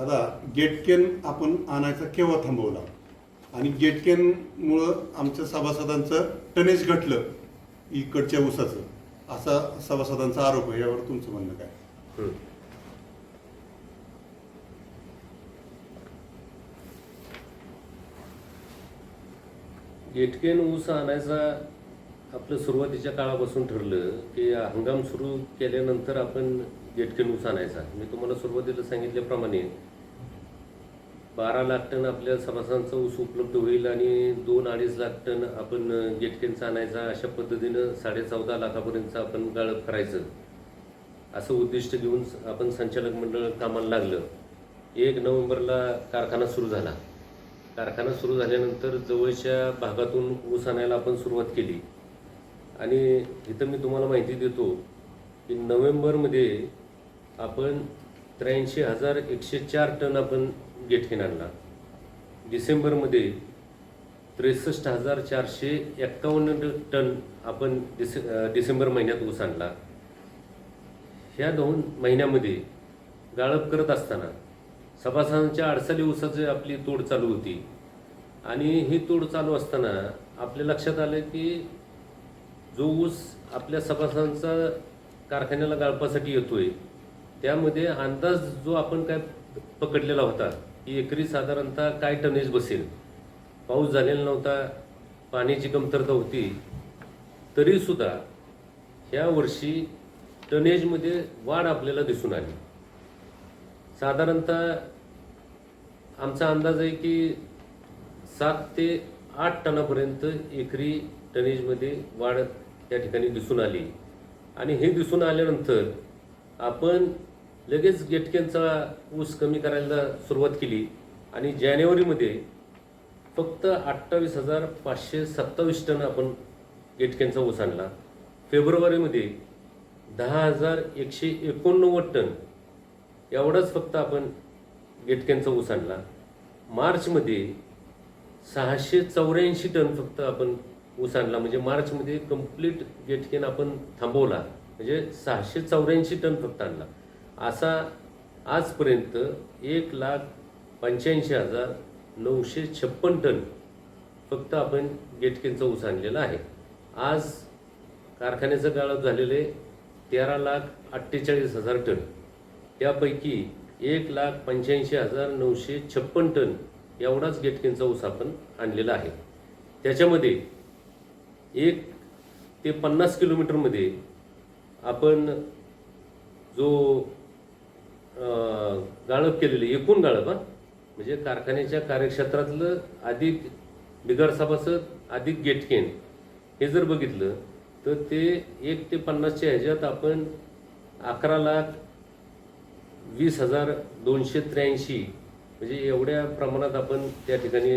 दादा गेटकेन आपण आणायचा केव्हा थांबवला? आणि गेटकेनमुळं आमच्या सभासदांचं टनेज घटलं इकडच्या ऊसाचं. असा सभासदांचा आरोप आहे यावर तुमचं म्हणणं काय? हं. गेटकेन ऊस आणायचा आपलं सुरुवातीच्या काळापासून ठरलं की हंगाम सुरू केल्यानंतर आपण गेटकेन ऊस आणायचा. मी तुम्हाला सुरुवातीला सांगितल्याप्रमाणे बारा लाख टन आपल्या सभासदांचा ऊस उपलब्ध होईल आणि दोन अडीच लाख टन आपण गेटकेनचा आणायचा अशा पद्धतीनं साडे चौदा लाखापर्यंत आपण गाळप करायचं. असं उद्दिष्ट घेऊन आपण संचालक मंडळ कामाला लागलं. एक नोव्हेंबरला कारखाना सुरू झाला. कारखाना सुरू झाल्यानंतर जवळच्या भागातून ऊस आणायला आपण सुरुवात केली. आणि इथं मी तुम्हाला माहिती देतो की नोव्हेंबरमध्ये आपण त्र्याऐंशी हजार एकशे चार टन आपण गेटकेन आणला डिसेंबरमध्ये त्रेसष्ट हजार चारशे एक्कावन्न टन आपण डिसे डिसेंबर महिन्यात ऊस आणला. ह्या दोन महिन्यामध्ये गाळप करत असताना सभासदांच्या अडसाली ऊसाची आपली तोड चालू होती. आणि ही तोड चालू असताना आपल्या लक्षात आलं की जो ऊस आपल्या सभासदांचा कारखान्याला गाळपासाठी येतोय त्यामध्ये अंदाज जो आपण काय पकडलेला होता की एकरी साधारणतः काय टनेज बसेल? पाऊस झालेला नव्हता पाण्याची कमतरता होती. तरीसुद्धा ह्या वर्षी टनेजमध्ये वाढ आपल्याला दिसून आली. साधारणतः आमचा अंदाज आहे की सात ते आठ टनापर्यंत एकरी टनेजमध्ये वाढ त्या ठिकाणी दिसून आली. आणि हे दिसून आल्यानंतर आपण लगेच गेटकेनचा ऊस कमी करायला सुरुवात केली आणि जानेवारीमध्ये फक्त अठ्ठावीस हजार पाचशे सत्तावीस टन आपण गेटकेनचा ऊस आणला. फेब्रुवारीमध्ये दहा हजार एकशे एकोणनव्वद टन एवढाच फक्त आपण गेटकेनचा ऊस आणला. मार्चमध्ये सहाशे चौऱ्याऐंशी टन फक्त आपण ऊस आणला. म्हणजे मार्चमध्ये कंप्लीट गेटकेन आपण थांबवला. म्हणजे सहाशे चौऱ्याऐंशी टन फक्त आणला. असा आजपर्यंत एक लाख पंच्याऐंशी हजार नऊशे छप्पन टन फक्त आपण गेटकेनचा ऊस आणलेला आहे. आज कारखान्याचं गाळप आहे. तेरा लाख अठ्ठेचाळीस हजार टन. त्यापैकी एक लाख पंच्याऐंशी हजार नऊशे छप्पन टन एवढाच गेटकेनचा ऊस आपण आणलेला आहे. त्याच्यामध्ये एक ते पन्नास किलोमीटरमध्ये आपण जो गाळप केलेले एकूण गाळप हा? म्हणजे कारखान्याच्या कार्यक्षेत्रातलं अधिक बिगर सभासद अधिक गेटकेन हे जर बघितलं तर ते एक ते पन्नासच्या ह्याच्यात आपण अकरा लाख वीस हजार दोनशे त्र्याऐंशी म्हणजे एवढ्या प्रमाणात आपण त्या ठिकाणी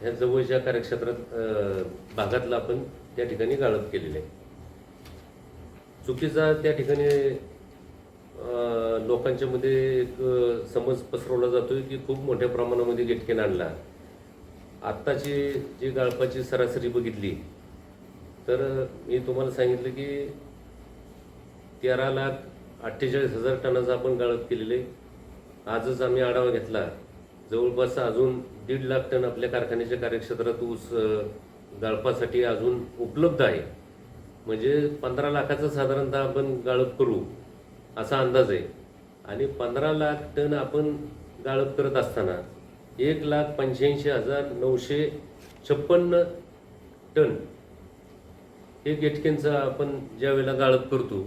ह्या जवळच्या कार्यक्षेत्रात भागातलं आपण त्या ठिकाणी गाळप केलेलं आहे. चुकीचा त्या ठिकाणी लोकांच्या मध्ये एक समज पसरवला जातोय की खूप मोठ्या प्रमाणामध्ये गेटकेन आणला. आत्ताची जी गाळपाची सरासरी बघितली तर मी तुम्हाला सांगितलं की तेरा लाख अठ्ठेचाळीस हजार टनाचा आपण गाळप केलेले. आजच आम्ही आढावा घेतला. जवळपास अजून दीड लाख टन आपल्या कारखान्याच्या कार्यक्षेत्रात ऊस गाळपासाठी अजून उपलब्ध आहे. म्हणजे पंधरा लाखाचं साधारणतः आपण गाळप करू. असा अंदाज आहे. आणि पंधरा लाख टन आपण गाळप करत असताना एक लाख पंच्याऐंशी हजार नऊशे छप्पन्न टन हे गेटकेंचं आपण ज्या वेळेला गाळप करतो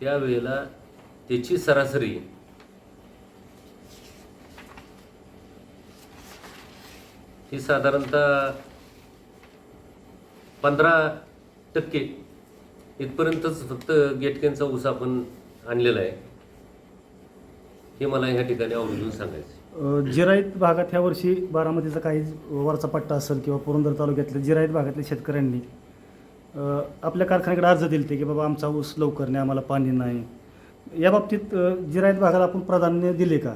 त्यावेळेला त्याची सरासरी ही साधारणतः पंधरा टक्के इथपर्यंतच फक्त गेटकेंचा ऊस आपण आणलेला आहे. हे मला ह्या ठिकाणी आवर्जून सांगायचं जिरायत भागात ह्या वर्षी बारामतीचा काही वरचा पट्टा असेल किंवा पुरंदर तालुक्यातल्या जिरायत भागातल्या शेतकऱ्यांनी अ, आपल्या कारखान्याकडे अर्ज दिले की बाबा आमचा ऊस लवकर नाही आम्हाला पाणी नाही. या बाबतीत अ, जिरायत भागाला आपण प्राधान्य दिले का?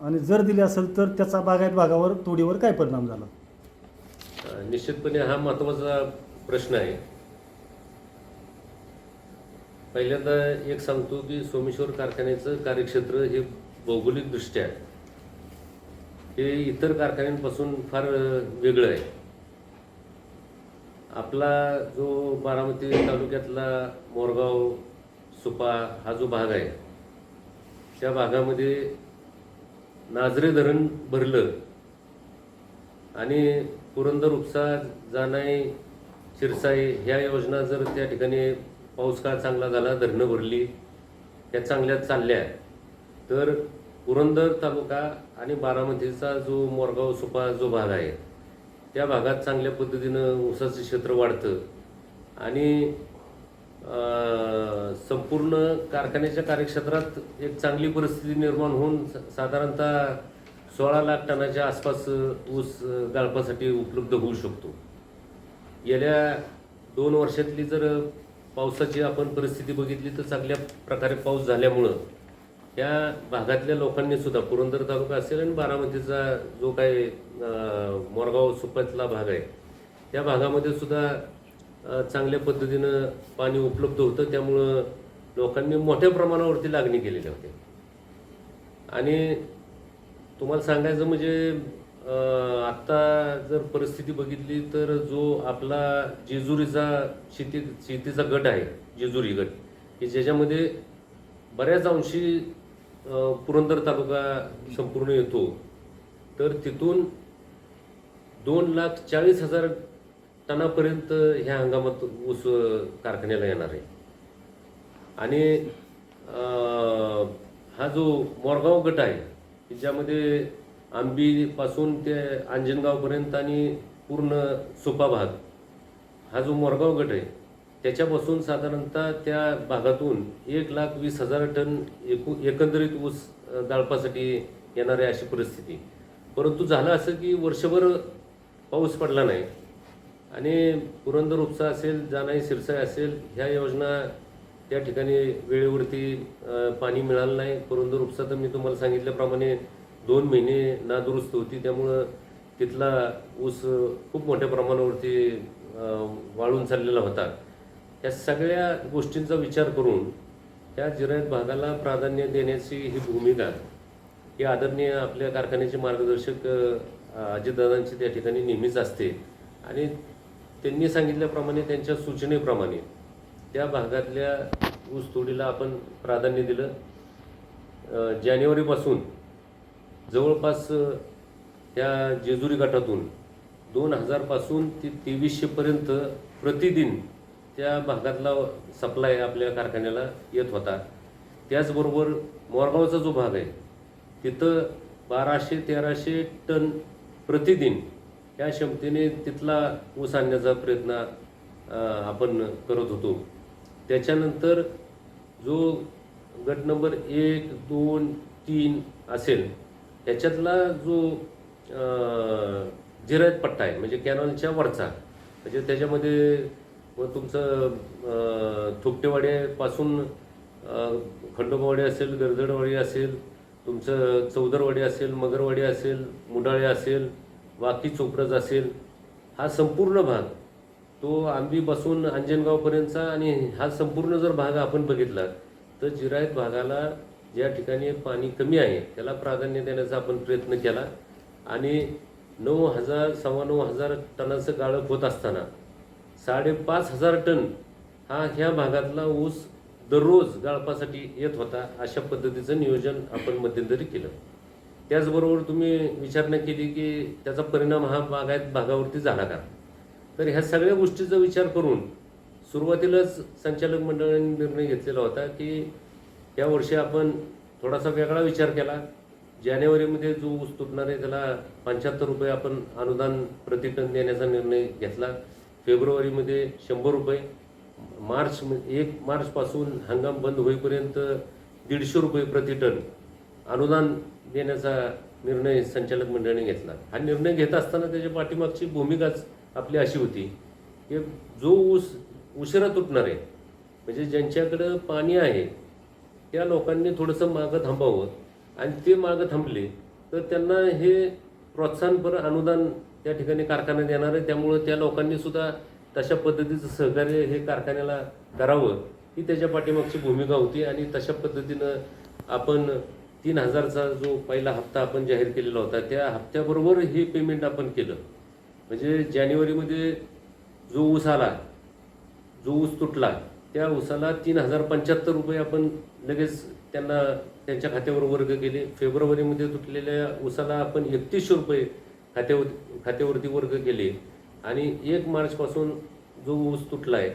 आणि जर दिले असेल तर त्याचा बागायत भागावर तोडीवर काय परिणाम झाला? अं, निश्चितपणे हा महत्त्वाचा प्रश्न आहे. पहिल्यांदा एक सांगतो की सोमेश्वर कारखान्याचं कार्यक्षेत्र हे भौगोलिकदृष्ट्या हे इतर कारखान्यांपासून फार वेगळं आहे. आपला जो बारामती तालुक्यातला मोरगाव सुपा हा जो भाग आहे त्या भागामध्ये नाझरे धरण भरलं आणि पुरंदर उपसा जाणाई शिरसाई ह्या योजना जर त्या ठिकाणी पाऊस काळ चांगला झाला धरणं भरली त्या चांगल्या चालल्या तर पुरंदर तालुका आणि बारामतीचा जो मोरगाव सुपा जो भाग आहे त्या भागात चांगल्या पद्धतीनं ऊसाचं क्षेत्र वाढतं आणि संपूर्ण कारखान्याच्या कार्यक्षेत्रात एक चांगली परिस्थिती निर्माण होऊन साधारणतः सोळा लाख टनाच्या आसपास ऊस गाळपासाठी उपलब्ध होऊ शकतो. गेल्या दोन वर्षातली जर पावसाची आपण परिस्थिती बघितली तर चांगल्या प्रकारे पाऊस झाल्यामुळं या भागातल्या लोकांनी सुद्धा पुरंदर तालुका असेल आणि बारामतीचा जो काही मोरगाव सुपतला भाग आहे त्या भागामध्ये सुद्धा चांगल्या पद्धतीनं पाणी उपलब्ध होतं. त्यामुळं लोकांनी मोठ्या प्रमाणावरती लागणी केलेली होती. आणि तुम्हाला सांगायचं म्हणजे आत्ता जर परिस्थिती बघितली तर जो आपला जेजुरीचा शेती शेतीचा गट आहे जेजुरी गट की ज्याच्यामध्ये बऱ्याच अंशी पुरंदर तालुका संपूर्ण येतो तर तिथून दोन लाख चाळीस हजार टनापर्यंत ह्या हंगामात ऊस कारखान्याला येणार आहे. आणि हा जो मोरगाव गट आहे की ज्यामध्ये आंबीपासून ते अंजनगावपर्यंत आणि पूर्ण सुपा भाग. हा जो मोरगाव गट आहे त्याच्यापासून साधारणतः त्या भागातून एक लाख वीस हजार टन एकू एकंदरीत ऊस दाळपासाठी गाळपासाठी येणार आहे अशी परिस्थिती. परंतु झालं असं की वर्षभर पाऊस पडला नाही आणि पुरंदर उपसा असेल जानाई सिरसाई असेल ह्या योजना त्या ठिकाणी वेळेवरती पाणी मिळालं नाही. पुरंदर उपसा तर मी तुम्हाला सांगितल्याप्रमाणे दोन महिने नादुरुस्त होती त्यामुळं तिथला ऊस खूप मोठ्या प्रमाणावरती वाळून चाललेला होता. या सगळ्या गोष्टींचा विचार करून त्या जिरायत भागाला प्राधान्य देण्याची ही भूमिका ही आदरणीय आपल्या कारखान्याचे मार्गदर्शक अजितदादांची त्या ठिकाणी नेहमीच असते. आणि त्यांनी सांगितल्याप्रमाणे त्यांच्या सूचनेप्रमाणे त्या भागातल्या ऊसतोडीला आपण प्राधान्य दिलं. जानेवारीपासून जवळपास त्या जेजुरी गटातून दोन हजारपासून ते तेवीसशेपर्यंत प्रतिदिन त्या भागातला सप्लाय आपल्या कारखान्याला येत होता. त्याचबरोबर मोरगावचा जो भाग आहे तिथं बाराशे तेराशे टन प्रतिदिन या क्षमतेने तिथला ऊस आणण्याचा प्रयत्न आपण करत होतो. त्याच्यानंतर जो गट नंबर एक दोन तीन असेल याच्यातला जो जिरायत पट्टा आहे म्हणजे कॅनॉलच्या वरचा म्हणजे त्याच्यामध्ये व तुमचं अ, खंडोबावाडी असेल गरजडवाडी असेल तुमचं चौदरवाडी असेल मगरवाडी असेल मुडाळे असेल वाकी चोपडज असेल हा संपूर्ण भाग तो आंबीपासून अंजनगावपर्यंतचा आणि हा संपूर्ण जर भाग आपण बघितला तर जिरायत भागाला ज्या ठिकाणी पाणी कमी आहे त्याला प्राधान्य देण्याचा आपण प्रयत्न केला. आणि नऊ हजार सव्वा नऊ हजार टनाचं गाळप होत असताना साडेपाच हजार टन हा ह्या भागातला ऊस दररोज गाळपासाठी येत होता अशा पद्धतीचं नियोजन आपण मध्यंतरी केलं. त्याचबरोबर तुम्ही विचारणा केली की त्याचा परिणाम हा बागायत भागावरती झाला का? तर ह्या सगळ्या गोष्टीचा विचार करून सुरुवातीलाच संचालक मंडळाने निर्णय घेतलेला होता की या वर्षी आपण थोडासा वेगळा विचार केला. जानेवारीमध्ये जो ऊस तुटणार आहे त्याला पंच्याहत्तर रुपये आपण अनुदान प्रतिटन देण्याचा निर्णय घेतला. फेब्रुवारीमध्ये शंभर रुपये. मार्च एक मार्चपासून हंगाम बंद होईपर्यंत दीडशे रुपये प्रतिटन अनुदान देण्याचा निर्णय संचालक मंडळाने घेतला. हा निर्णय घेत असताना त्याच्या पाठीमागची भूमिकाच आपली अशी होती की जो ऊस उशिरा तुटणार आहे म्हणजे ज्यांच्याकडं पाणी आहे त्या लोकांनी थोडंसं मागं थांबावं. आणि ते मागं थांबले तर त्यांना हे प्रोत्साहनपर अनुदान त्या ठिकाणी कारखान्यात येणार आहे. त्यामुळं त्या लोकांनी सुद्धा तशा पद्धतीचं सहकार्य हे कारखान्याला करावं ही त्याच्या पाठीमागची भूमिका होती. आणि तशा पद्धतीनं आपण तीन हजारचा जो पहिला हप्ता आपण जाहीर केलेला होता त्या हप्त्याबरोबर हे पेमेंट आपण केलं. म्हणजे जानेवारीमध्ये जो ऊस आला जो ऊस तुटला त्या ऊसाला तीन हजार पंच्याहत्तर रुपये आपण लगेच त्यांना त्यांच्या खात्यावर वर्ग केले. फेब्रुवारीमध्ये तुटलेल्या ऊसाला आपण एकतीसशे रुपये खात्यावर खात्यावरती वर्ग केले. आणि एक मार्चपासून जो ऊस तुटला आहे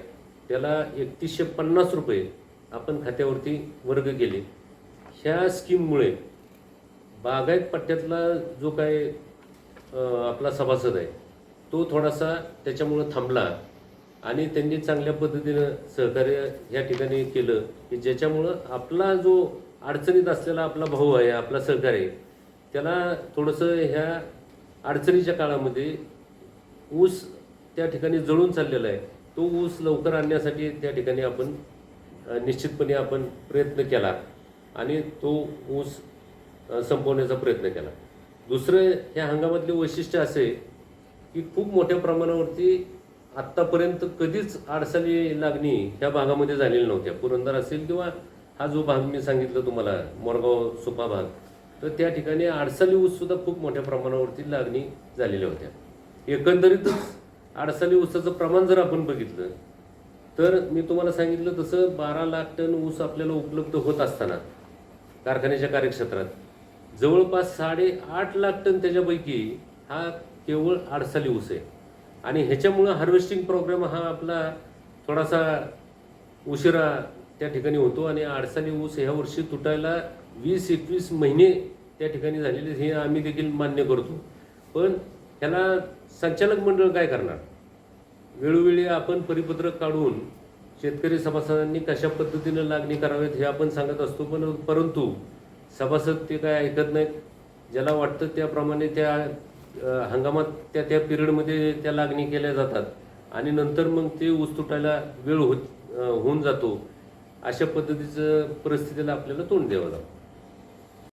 त्याला एकतीसशे पन्नास रुपये आपण खात्यावरती वर्ग केले. ह्या स्कीममुळे बागायत पट्ट्यातला जो काय आपला सभासद आहे तो थोडासा त्याच्यामुळं थांबला. आणि त्यांनी चांगल्या पद्धतीनं सहकार्य या ठिकाणी केलं की ज्याच्यामुळं आपला जो अडचणीत असलेला आपला भाऊ आहे आपला सहकारी आहे त्याला थोडंसं ह्या अडचणीच्या काळामध्ये ऊस त्या ठिकाणी जळून चाललेला आहे. तो ऊस लवकर आणण्यासाठी त्या ठिकाणी आपण निश्चितपणे आपण प्रयत्न केला आणि तो ऊस संपवण्याचा प्रयत्न केला. दुसरं ह्या हंगामातले वैशिष्ट्य असे की खूप मोठ्या प्रमाणावरती आत्तापर्यंत कधीच अडचणी लागणी ह्या भागामध्ये झालेली नव्हत्या. पुरंदर असेल किंवा हा जो भाग मी सांगितलं तुम्हाला मोरगाव सुपा भाग तर त्या ठिकाणी अडसाली ऊससुद्धा खूप मोठ्या प्रमाणावरती लागणी झालेल्या होत्या. एकंदरीतच अडसाली ऊसाचं प्रमाण जर आपण बघितलं तर मी तुम्हाला सांगितलं तसं बारा लाख टन ऊस आपल्याला उपलब्ध होत असताना कारखान्याच्या कार्यक्षेत्रात जवळपास साडेआठ लाख टन त्याच्यापैकी हा केवळ आडसाली ऊस आहे. आणि ह्याच्यामुळं हार्वेस्टिंग प्रोग्राम हा आपला थोडासा उशिरा त्या ठिकाणी होतो आणि आडसाली ऊस ह्या वर्षी तुटायला वीस एकवीस महिने त्या ठिकाणी झालेले हे आम्ही देखील मान्य करतो. पण ह्याला संचालक मंडळ काय करणार? वेळोवेळी आपण परिपत्रक काढून शेतकरी सभासदांनी कशा पद्धतीनं लागणी करावेत हे आपण सांगत असतो पण परंतु सभासद ते काय ऐकत नाहीत. ज्याला वाटतं त्याप्रमाणे त्या हंगामात त्या त्या पिरियडमध्ये त्या लागणी केल्या जातात. आणि नंतर मग ते ऊस तुटायला वेळ होत होऊन जातो. अशा पद्धतीचं परिस्थितीला आपल्याला तोंड द्यावं लागतं.